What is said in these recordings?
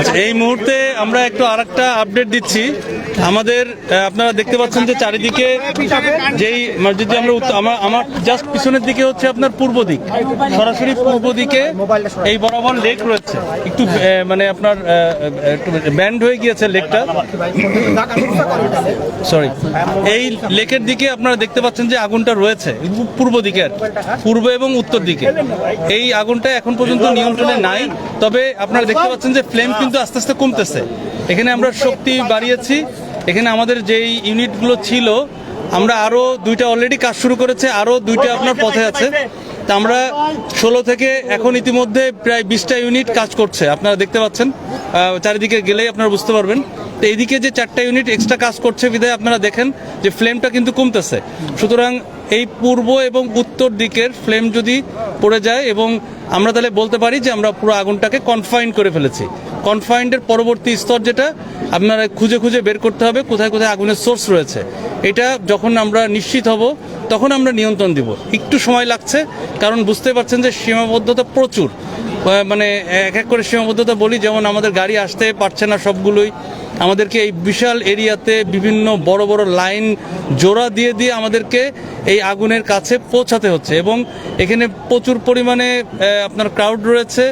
আচ্ছা এই মুহূর্তে আমরা একটু আরেকটা আপডেট দিচ্ছি। আমাদের আপনারা দেখতে পাচ্ছেন যে চারিদিকে যেই যদি আমরা আমার জাস্ট পিছনের দিকে হচ্ছে আপনার পূর্ব দিক। সরাসরি পূর্ব দিকে এই বরাবর লেক রয়েছে। একটু মানে আপনার একটু ব্যান্ড হয়ে গিয়েছে লেকটা সরি এই লেকের দিকে আপনারা দেখতে পাচ্ছেন যে আগুনটা রয়েছে। পূর্ব দিকে আর পূর্ব এবং উত্তর দিকে। এই আগুনটা এখন পর্যন্ত নিয়ন্ত্রণে নাই। তবে আপনারা দেখতে পাচ্ছেন যে ফ্লেম কিন্তু আস্তে আস্তে কমতেছে। এখানে আমরা শক্তি বাড়িয়েছি। এখানে আমাদের যেই ইউনিটগুলো ছিল, আমরা আরও দুইটা অলরেডি কাজ শুরু করেছে, আরও দুইটা আপনার পথে আছে। তা আমরা ষোলো থেকে এখন ইতিমধ্যে প্রায় বিশটা ইউনিট কাজ করছে। আপনারা দেখতে পাচ্ছেন চারিদিকে গেলেই আপনারা বুঝতে পারবেন। তো এইদিকে যে চারটা ইউনিট এক্সট্রা কাজ করছে বিধায় আপনারা দেখেন যে ফ্লেমটা কিন্তু কমতেছে। সুতরাং এই পূর্ব এবং উত্তর দিকের ফ্লেম যদি পড়ে যায় এবং আমরা তাহলে বলতে পারি যে আমরা পুরো আগুনটাকে কনফাইন করে ফেলেছি। কনফাইন্ডের পরবর্তী স্তর যেটা, আপনারা খুঁজে খুঁজে বের করতে হবে কোথায় কোথায় আগুনের সোর্স রয়েছে। এটা যখন আমরা নিশ্চিত হব, তখন আমরা নিয়ন্ত্রণ দিব। একটু সময় লাগছে, কারণ বুঝতে পারছেন যে সীমাবদ্ধতা প্রচুর। মানে এক এক করে সীমাবদ্ধতা বলি, যেমন আমাদের গাড়ি আসতে পারছে না সবগুলোই। আমাদেরকে এই বিশাল এরিয়াতে বিভিন্ন বড় বড় লাইন জোড়া দিয়ে দিয়ে আমাদেরকে এই আগুনের কাছে পৌঁছাতে হচ্ছে এবং এখানে প্রচুর পরিমাণে আপনার ক্রাউড রয়েছে।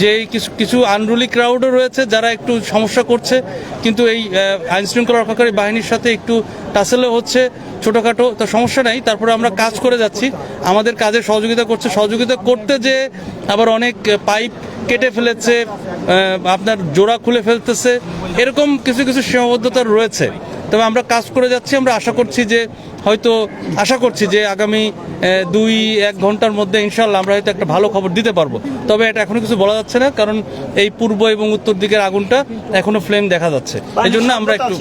যে কিছু কিছু আনরুলি ক্রাউডও রয়েছে যারা একটু সমস্যা করছে। কিন্তু এই আইন শৃঙ্খলা রক্ষাকারী বাহিনীর সাথে একটু টাসেলও হচ্ছে ছোটোখাটো, তো সমস্যা নাই। তারপরে আমরা কাজ করে যাচ্ছি। আমাদের কাজে সহযোগিতা করছে। সহযোগিতা করতে যে আবার অনেক পাইপ কেটে ফেলেছে আপনার জোড়া খুলে ফেলতেছে, এরকম কিছু কিছু সীমাবদ্ধতা রয়েছে। তবে আমরা কাজ করে যাচ্ছি। আমরা আশা করছি যে হয়তো আশা করছি যে আগামী দুই এক ঘণ্টার মধ্যে ইনশাল্লাহ আমরা হয়তো একটা ভালো খবর দিতে পারব। তবে এটা এখনও কিছু বলা যাচ্ছে না কারণ এই পূর্ব এবং উত্তর দিকের আগুনটা এখনও ফ্লেম দেখা যাচ্ছে। এই জন্য আমরা একটু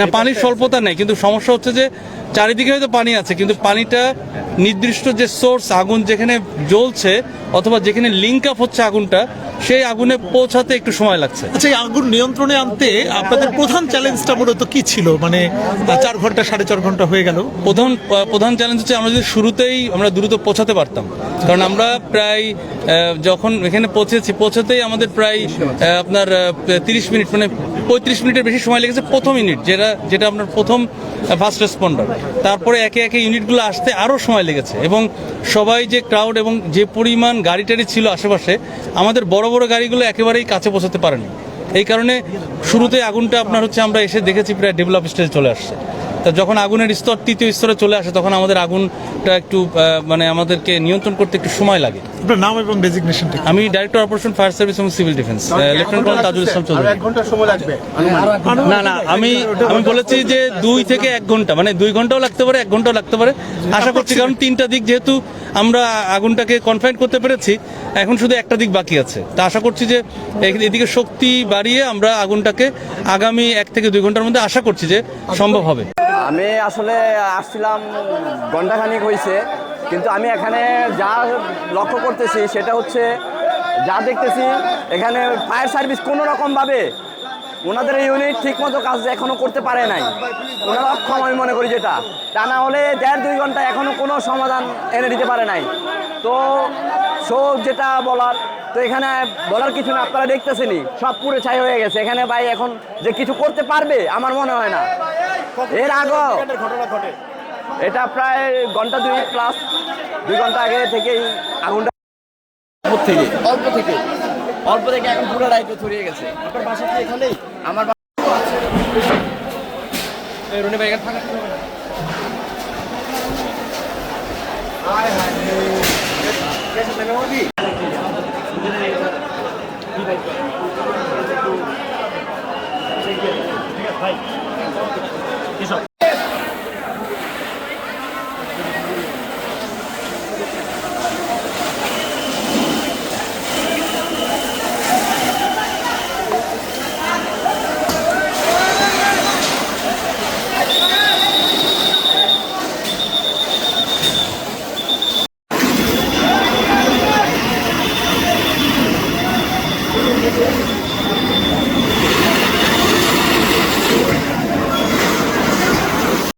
না পানির স্বল্পতা নেই কিন্তু সমস্যা হচ্ছে যে চারিদিকে হয়তো পানি আছে কিন্তু পানিটা নির্দিষ্ট যে সোর্স আগুন যেখানে জ্বলছে অথবা যেখানে লিঙ্ক আপ হচ্ছে আগুনটা সেই আগুনে পৌঁছাতে একটু সময় লাগছে। আচ্ছা এই আগুন নিয়ন্ত্রণে আনতে আপনাদের প্রধান চ্যালেঞ্জটা মূলত কি ছিল? মানে চার ঘণ্টা সাড়ে চার ঘণ্টা হয়ে গেল। প্রধান প্রধান চ্যালেঞ্জ হচ্ছে আমরা যদি শুরুতেই আমরা দ্রুত পৌঁছাতে পারতাম। কারণ আমরা প্রায় যখন এখানে পৌঁছেছি পৌঁছাতেই আমাদের প্রায় আপনার তিরিশ মিনিট মানে পঁয়ত্রিশ মিনিটের বেশি সময় লেগেছে প্রথম ইউনিট যেটা যেটা আপনার প্রথম ফার্স্ট রেসপন্ডার তারপরে একে একে ইউনিটগুলো আসতে আরও সময় লেগেছে। এবং সবাই যে ক্রাউড এবং যে পরিমাণ গাড়ি টাড়ি ছিল আশেপাশে, আমাদের বড় বড় গাড়িগুলো একেবারেই কাছে পৌঁছাতে পারেনি। এই কারণে শুরুতে আগুনটা আপনার হচ্ছে আমরা এসে দেখেছি, প্রায় ডেভেলপ স্টেজে চলে আসছে। তা যখন আগুনের স্তর তৃতীয় স্তরে চলে আসে তখন আমাদের আগুনটা একটু আহ, মানে আমাদেরকে নিয়ন্ত্রণ করতে একটু সময় লাগে। আপনার নাম এবং ডেজিগনেশনটা আমি ডাইরেক্টর অপারেশন ফায়ার সার্ভিস এবং civil defence lieutenant colonel Tajul Islam Chowdhury. এক ঘণ্টা সময় লাগবে। না না আমি আমি বলেছি যে দুই থেকে এক ঘণ্টা মানে দুই ঘন্টাও লাগতে পারে এক ঘন্টাও লাগতে পারে। আশা করছি কারণ তিনটা দিক যেহেতু আমরা আগুনটাকে কনফাইন করতে পেরেছি এখন শুধু একটা দিক বাকি আছে। তা আশা করছি যে এদিকে শক্তি বাড়িয়ে আমরা আগুনটাকে আগামী এক থেকে দুই ঘণ্টার মধ্যে আশা করছি যে সম্ভব হবে। আমি আসলে আসছিলাম ঘন্টাখানিক হয়েছে কিন্তু আমি এখানে যা লক্ষ্য করতেছি সেটা হচ্ছে, যা দেখতেছি, এখানে ফায়ার সার্ভিস কোনো রকমভাবে ওনাদের ইউনিট ঠিকমতো কাজ এখনও করতে পারে নাই। ওনারা অক্ষম আমি মনে করি যেটা। তা না হলে দেড় দুই ঘণ্টা এখনও কোনো সমাধান এনে দিতে পারে নাই। তো সো যেটা বলার, তো এখানে বলার কিছু না, আপনারা দেখতেছেনই, সব পুরো ছাই হয়ে গেছে। এখানে ভাই এখন যে কিছু করতে পারবে, আমার মনে হয় না। এর আগেও। এটা প্রায় ঘণ্টা দুই প্লাস দুই ঘণ্টা আগে থেকেই আগুনটা অল্প থেকে। অল্প থেকে? অল্প থেকে এখন পুরো রাইতে ছড়িয়ে গেছে। আপনার বাসা কি এখানেই? আমার রনি ভাই এখানে থাকা Eso.